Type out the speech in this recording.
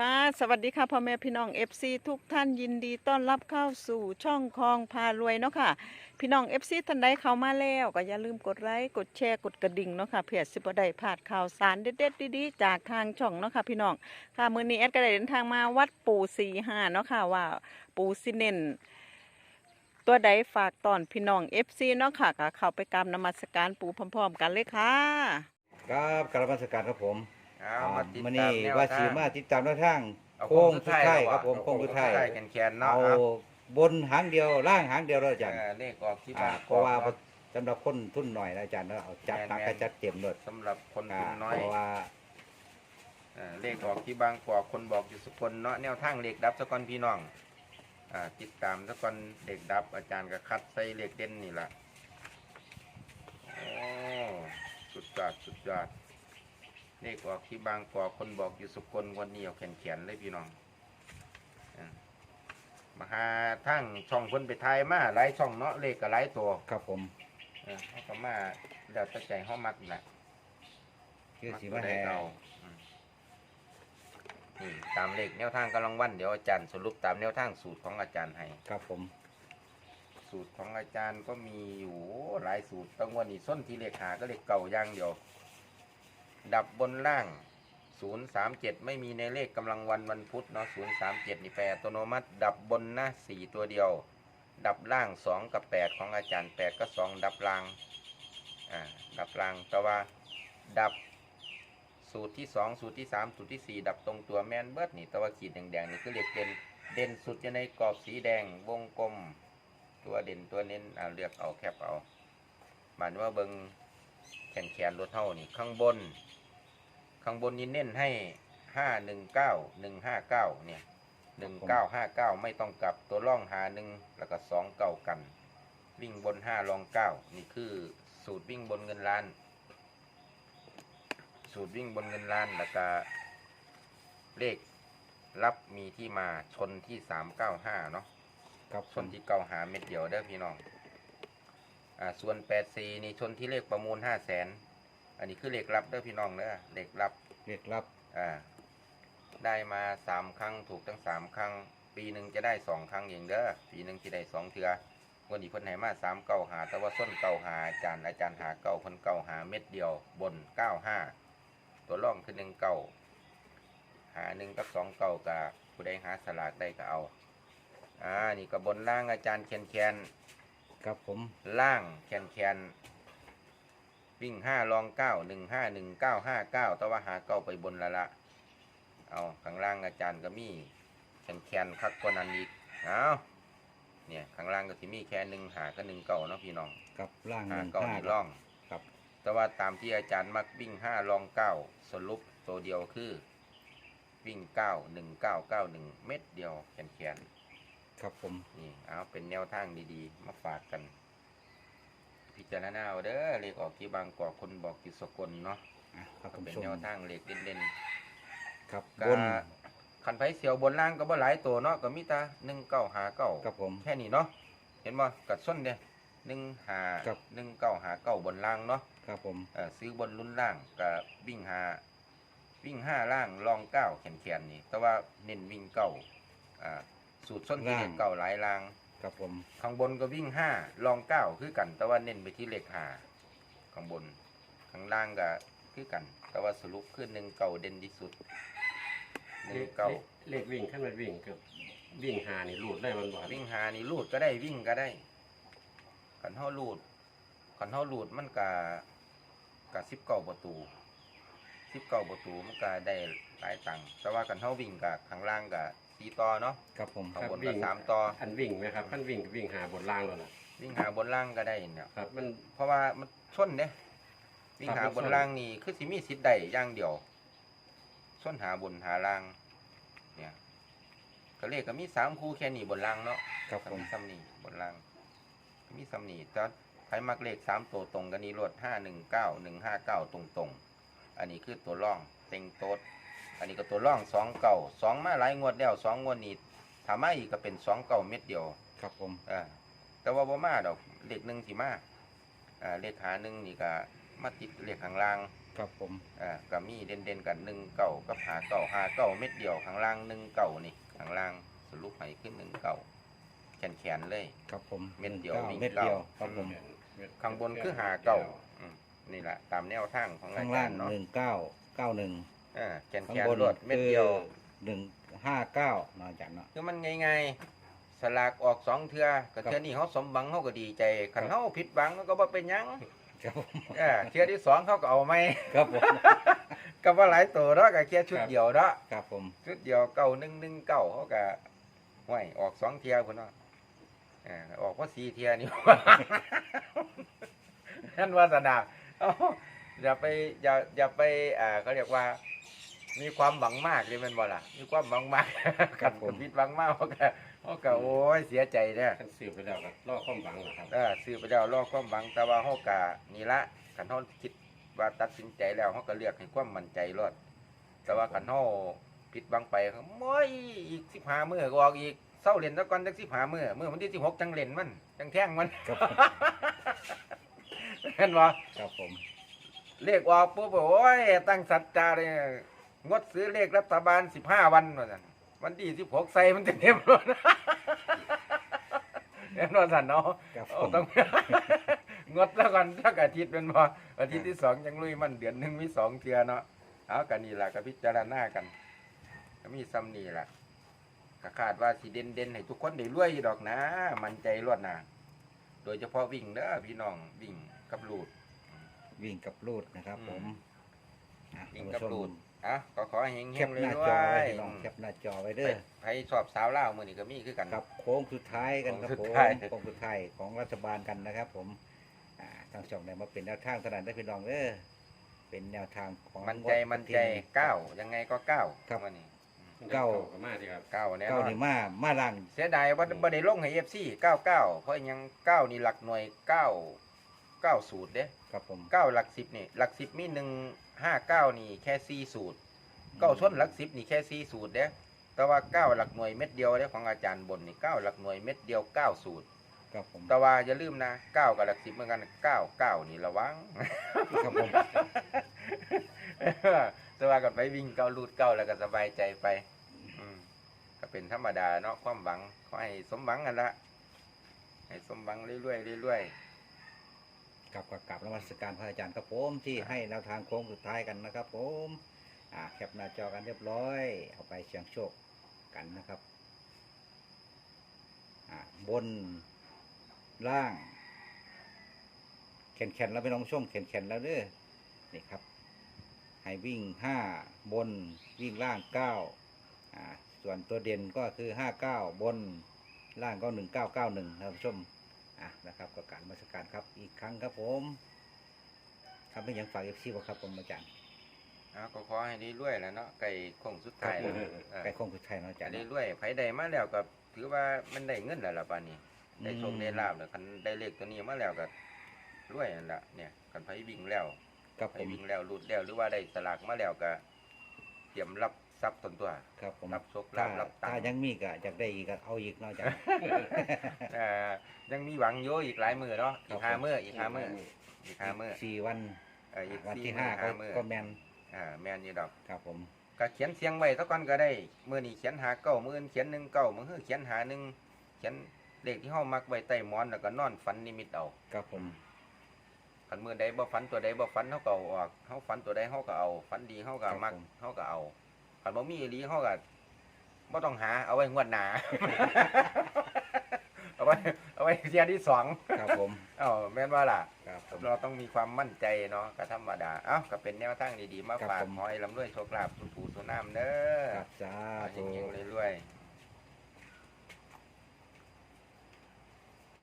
ค่ะสวัสดีค่ะพ่อแม่พี่น้อง FC ทุกท่านยินดีต้อนรับเข้าสู่ช่องคลองพารวยเนาะค่ะ พี่น้อง FC ท่านใดเข้ามาแล้วก็อย่าลืมกดไลค์กดแชร์กดกระดิ่งเนาะค่ะเพื่อสิบได้พลาดข่าวสารเด็ดๆดีๆจากทางช่องเนาะค่ะพี่น้องค่ะมื้อนี้แอดก็ได้เดินทางมาวัดปู่45เนาะค่ะว่าปู่สิเน้นตัวใดฝากตอนพี่น้อง FC เนาะค่ะก็เข้าไปกราบนมัสการปู่พร้อมๆ กันเลยค่ะ ครับกราบนมัสการครับผม เอามาติดมื้อตานี้มแนวว่าทาสีง มาติดตามแนวทางเอาโค้งสุดท้ายครับผมเอโค้งสุดท้ายแขนแขนๆเนาะเอาเอาบนหางเดียวล่างหางเดียวแล้วอาจารย์เออเลขออกที่อ่าบ้านเพราะว่าออกสำหรับคนทุนหน่อยนะอาจารย์เนาะเอาจัดหนักกระจัดเต็มเลยสำหรับคนอ่าทุนน้อเพยราะว่า เออเลขออกที่บางกอกคนบอกอยู่สกลเนาะแนวทางเลขดับสกลพี่น้องอ่าติดตามสกลเลขดับ อาจารย์ก็คัดใส่เลขเด่นนี่แหละโอ้สุดยอดสุดยอด เลขออกที่บางกอกคนบอกอยู่สกลวันนี้เอาแขนแขนๆเลยพี่น้องอ่ามาหาทั้งช่องคนไปทายมาหลายช่องเนาะเลขก็หลายตัวครับผมเออเขาก็มาแล้วแต่ใจเขามักนั่นแหละคือสีมัมากตัวแห่ใดเอาอืมนี่ตามเลขแนวทางกำลังวันเดี๋ยวอาจารย์สรุปตามแนวทางสูตรของอาจารย์ให้ครับผม สูตรของอาจารย์ก็มีอยู่หลายสูตรตั้งวันนี้ส้นที่เลขหาก็เลขเก่าอย่างเดียว ดับบนล่างศูนย์สามเจ็ดไม่มีในเลขกำลังวันวันพุธเนาะศูนย์สามเจ็ดนี่แปลอัตโนมัติ ดับบนนะสี่ตัวเดียว ดับล่างสองกับแปดของอาจารย์แปดก็สองดับล่างอ่าดับล่างแต่ว่า ดับสูตรที่สองสูตรที่สามสูตรที่สี่ดับตรงตัวแมนเบิร์ดนี่แต่ว่าขีดแดงๆนี่คือเลขเด่นเด่นสุดอยู่ในกรอบสีแดงวงกลม ตัวเด่นตัวเน้นเอาเลือกเอาแคบเอาหมายว่าเบิงแขนแขนรถเท่านี่ข้างบน ข้างบนนี้เน้นให้ห้าหนึ่งเก้าหนึ่งห้าเก้าเนี่ยหนึ่งเก้าห้าเก้าไม่ต้องกลับตัวร่องหาหนึ่งแล้วก็สองเก้ากัน วิ่งบนห้ารองเก้านี่คือสูตรวิ่งบนเงินล้าน สูตรวิ่งบนเงินล้านแล้วก็เลขรับมีที่มาชนที่สามเก้าห้าเนาะครับผชนมที่เก้าหาเม็ดเดียวเด้อพี่น้องอ่าส่วนแปดสี่นี่ชนที่เลขประมูลห้าแสน อันนี้คือเลขรับเด้อพี่น้องเด้อเลขรับเรียกรับอ่าได้มาสามครั้งถูกทั้งสามครั้ง ปีหนึ่งจะได้สองครั้งเองเด้อปีหนึ่งที่ได้สองเทือวันนี้เพิ่นให้มาสามเก้าหาแต่ว่าส้นเก้าหาอาจารย์อาจารย์หาเก้าเพิ่นเก้าหาเม็ดเดียวบนเก้าห้าตัวร่องคือหนึ่งเก้าหาหนึ่งกับสองเก้ากับผู้ใดหาสลากได้ก็เอาอ่านี่ก็บนล่างอาจารย์แคนแคนครับผม ล่างแคนแคน วิ่งห้ารองเก้าหนึ่งห้าหนึ่งเก้าห้าเก้าแต่ว่าหาเก้าไปบนละละ เอาข้างล่างอาจารย์ก็มีแคนแคนคักกว่านั้นอีกเอาเนี่ยข้างล่างก็สิมีแค่หนึ่งหาก็หนึ่งเก่าเนาะพี่น้องกับล่างหหานึ่งเก่าห้านี่ร่องครับ แต่ว่าตามที่อาจารย์มักวิ่งห้ารองเก้าสรุปตัวเดียวคือ วิ่งเก้าหนึ่งเก้าเก้าหนึ่งเม็ดเดียวแขนแขนครับผมๆนี่เอาเป็นแนวทางดีๆ มาฝากกัน พิจารณาเอาเด้อเลขออกที่บางกอกคนบอกที่สกลเนาะอะครับก็ผมเป็นชมแนวทางเลขเล่นๆครับก็บนขันไผเสียวบนล่างก็บ่หลายตัวเนาะก็มีแต่หนึ่งเก้าหาเก้าครับผม แค่นี้เนาะเห็นบ่กัดส้นเดียหนึ่งหาครับ หนึ่งเก้าหาเก้าบนล่างเนาะ ครับผม เออซื้อบนรุ่นล่างก็วิ่งหาวิ่งห้าล่างลองเก้าแขนแขนๆนี่แต่ว่าเน้นวิ่งเก้าอ่าสูตรส้นที่เลขเก้าหลายล่าง ครับผม ข้างบนก็วิ่งห้าลองเก้าคือกัน แต่ว่าเน้นไปที่เลขห้าข้างบน ข้างล่างก็คือกัน แต่ว่าสรุปคือหนึ่งเก้าเด่นที่สุดหนึ่งเก้าเลขวิ่งขั้นมันวิ่งกับวิ่งหานี่รูดได้มันบ่ครับวิ่งหานี่ลูดก็ได้วิ่งก็ได้ขันเท่าลูดขันเท่าลูดมันกะกะสิบเก้าประตูสิบเก้าประตูมันก็ได้หลายตังค์แต่ว่าขันเท่าวิ่งกะข้างล่างกะ สี่ต่อเนาะครับผมข้างบนก็สามต่ออันวิ่งไหมครับขั้นวิ่งกับวิ่งหาบนล่างแล้วล่ะวิ่งหาบนล่างก็ได้เนี่ยครับ มัน เพราะว่ามันชนเนี่ยวิ่งหาครับบมันนชนล่างนี่คือสิมีสิทธิ์ได้อย่างเดียวชนหาบนหาล่าง เนี่ยก็เลขก็มีสามคู่แค่นี้บนล่างเนาะ ครับผมมีซัมนีบนล่าง มีซัมนีแต่ใครมักเลขสามตัวตรงกันนี้รวดห้าหนึ่งเก้าหนึ่งห้าเก้าตรงตรงๆ อันนี้คือตัวร่องเต็งโต๊ด อันนี้ก็ตัวร่องสองเก่าสองมาหลายงวดแล้วสองงวดนี้ถามมาอีกก็เป็นสองเก่าเม็ดเดียวครับผมเออแต่ว่าบ่มาดอกเลขหนึ่งสิมาอ่าเลขหาหนึ่งนี่ก็มาติดเลขข้างล่างครับผมอ่าก็มีเด่นๆกันหนึ่งเก่ากับหาเก่าหาเก่าเม็ดเดียวข้างล่างหนึ่งเก่านี่ข้างล่างสรุปให้ขึ้นหนึ่งเก่าแขนแขนๆเลยครับผมเม็ดเดียวก้าวิ่งเม็ดเดียวเก้าครับผมข้างบนคือหาเก่าอืมนี่แหละตามแนวทางของอาข้างจาล่ารงย์เนาะหนึ่งเก้าเก้าหนึ่ง อ่าแขนข้าแขงนบนรวดเม็ดคือเดียวหนึ่งห้าเก้าเนาะอาจารย์เนาะ คือมันง่ายๆสลากออกสองเทือก็ครับ เทือนี้เขาสมบังเขาก็ดีใจขันเขาผิดบังเขาก็บ่เป็นหยังครับผมเออเทือที่สองเขาก็เอาไม่ ครับผม ก็ว่าหลายตัวเนาะก็แค่ชุดเดียวเนาะครับผมชุดเดียวเก้าหนึ่งหนึ่งเก้าเขาก็ห้วยออกสองเทียพุ่นเนาะเออออกว่าสี่เทียนี่ นั่นวาสนาเอ้าอย่าไปอย่าอย่าไปอ่าเขาเรียกว่า มีความหวังมากเลยแมันบ่ล่ะ มีความหวังมากครับผม ผิดหวังมากเขาก็เขาก็โอ้ยเสียใจเนี่ยท่านสืบไปแล้วก็รอความหวังนะครับ เออซื้อไปแล้วรอความหวังแต่ว่าเขาก็นี่ละคันเขาคิดว่าตัดสินใจแล้วเขาก็เลือกให้ความมั่นใจรอด แต่ว่าคันเขาผิดหวังไปเขาโอ้ยอีกสิบห้ามือก็ออกอีกเศร้าเล่นแล้วก่อนจักสิบห้ามือมือวันที่สิบหกจังเล่นมันจังแท่งมันครับผมเห็นบ่ ครับผมเลขออกปุ๊บโอ้ยตั้งสัจจาเลย งดซื้อเลขรัฐบาลสิบห้าวันว่าซั่นวันที่สิบหกใส่มันจะเต็มรถเห็นว่าสันเนาะครับผเอามต้อง งดแล้วกันสักอาทิตย์เป็นพออาทิตย์ที่สองยังลุยมันเดือนหนึ่งมีสองเทือเนาะเอากันนี่แหละก็พิจารณากันก็มีซ้ำนี่แหละก็คาดว่าสิเด่นเด่นๆให้ทุกคนได้รวยอยู่ดอกนะ มันใจรวดนะโดยเฉพาะวิ่งเด้อพี่น้องวิ่งกับลูด วิ่งกับลูดนะครับอืมผมอะวิ่งท่านกับผู้ชมลูด อะก็ขอให้เฮงแคเฮปงหเรื่น้าอจอไว้ยพี่น้องแคปหน้าจอไว้เด้อๆใครชอบสาวเล่าวมือนี่ก็มีคือกัน ครับโค้งสุดท้ายกันครับโค้ผงมสุดท้าย โค้งสุดท้ายของรัฐบาลกันนะครับ ผมอ่าทางช่องได้มาเป็นแนวทางเท่านั้นได้อพี่น้องเด้อเป็นแนวทางของมันใจมันใจที่ เก้ายังไงก็เก้าครับวันนี้เก้าก็มาดีครับ เก้าแน่นเก้าอนนี่มามาลัง เสียดายว่าบ่ได้ลงให้เอฟซีเก้าเก้าเพราะยังเก้านี่หลักหน่วยเก้าเก้าสูตรเด้ ครับผม เก้าหลักสิบนี่หลักสิบมีหนึ่ง ห้าเก้านี่แค่สี่สูตรเก้าส่วนหลักสิบนี่แค่สี่สูตรเด้แต่ว่าเก้าหลักหน่วยเม็ดเดียวเด้ของอาจารย์บนนี่เก้าหลักหน่วยเม็ดเดียวเก้าสูตรครับผมแต่ว่าอย่าลืมนะเก้ากับหลักสิบเหมือนกันเก้าเก้านี่ระวังครับผมแต่ว่ากันไปวิ่งเก้าลูดเก้าแล้วก็สบายใจไป อืมก็เป็นธรรมดาเนาะความหวังขอให้สมหวังกันละให้สมหวังเรื่อยๆเรื่อย กลับกับกลับนมัสการพระอาจารย์ครับผมที่ให้แนวทางโค้งสุดท้ายกันนะครับผมอ่าแคปหน้าจอกันเรียบร้อย เอาไปเสี่ยงโชคกันนะครับอ่าบนล่างแขนแขนๆแล้วไปน้องชมแขนแขนๆแล้วเด้อนี่ครับ ให้วิ่งห้าบนวิ่งล่างเก้าอ่าส่วนตัวเด่นก็คือห้าเก้าบนล่างก็หนึ่งเก้าเก้าหนึ่งท่านผู้ชม อะนะครับกับการมาสการครับ อีกครั้งครับผมทำเป็นอย่างฝากเอฟซีบ่ครับผมอาจารย์ๆเอาก็ขอให้เรื่อยๆแหล้วเนาะไก่คงสุดท้ายครับผมแล้วเออไก่คงคือไทยเนาะอาจารย์ได้เนาะเรื่อยๆไผได้มาแล้วก็ถือว่ามันได้เงินแล้วล่ะป่านนี้ ได้โชคอืมได้ลาบแล้วคันได้เลขตัวนี้มาแล้วก็รวยนั่นล่ะเนี่ยคันไผวิ่งแล้ว ครับไผผมวิ่งแล้วรุดแล้วหรือว่าได้สลากมาแล้วก็เตรียมรับ ทรัพย์ตนตัว ครับผมรับโชคถ้ารับรับตังถ้าค์ยังมีก็อยากได้อีกก็เอาอีกเนาะอาจารย์ เอ่อยังมีหวังอยู่อีกหลายมือเนาะอีกครับห้าผมมืออีกห้ามืออีกห้ามือสี่วันเอ่ออีกวันสี่ที่มืห้าอก็ห้ามือก็แมนอ่าแม่นอยู่ดอกครับผมก็เขียนเสียงไว้สักก่อนก็ได้มือนี้เขียนหาเก้ามืออื่นเขียนหนึ่งเก้ามือคือเขียนหาหนึ่งเขียนเลขที่ห้ามักไว้ใต้หมอนแล้วก็นอนฝันนิมิตเอาครับผมคันมือใดบ่ฝันตัวใดบ่ฝันเฮาก็เอาออกเฮาฝันตัวใดเฮาก็เอาฝันดีเฮาก็มักเฮาก็เอา คันบ่มีอีหลีเฮาก็บ่ต้องหาเอาไว้งวดหน้าเอาไว้เอาไว้เที่ยที่สองครับผมเอ้าแม่นว่าล่ะ ครับผม เราต้องมีความมั่นใจเนาะก็ธรรมดา เอ้าก็เป็นแนวทางดีๆ มาครับฝากผมขอให้ลำด้วยโชคลาภสุขูสุน้ำเด้อครับสา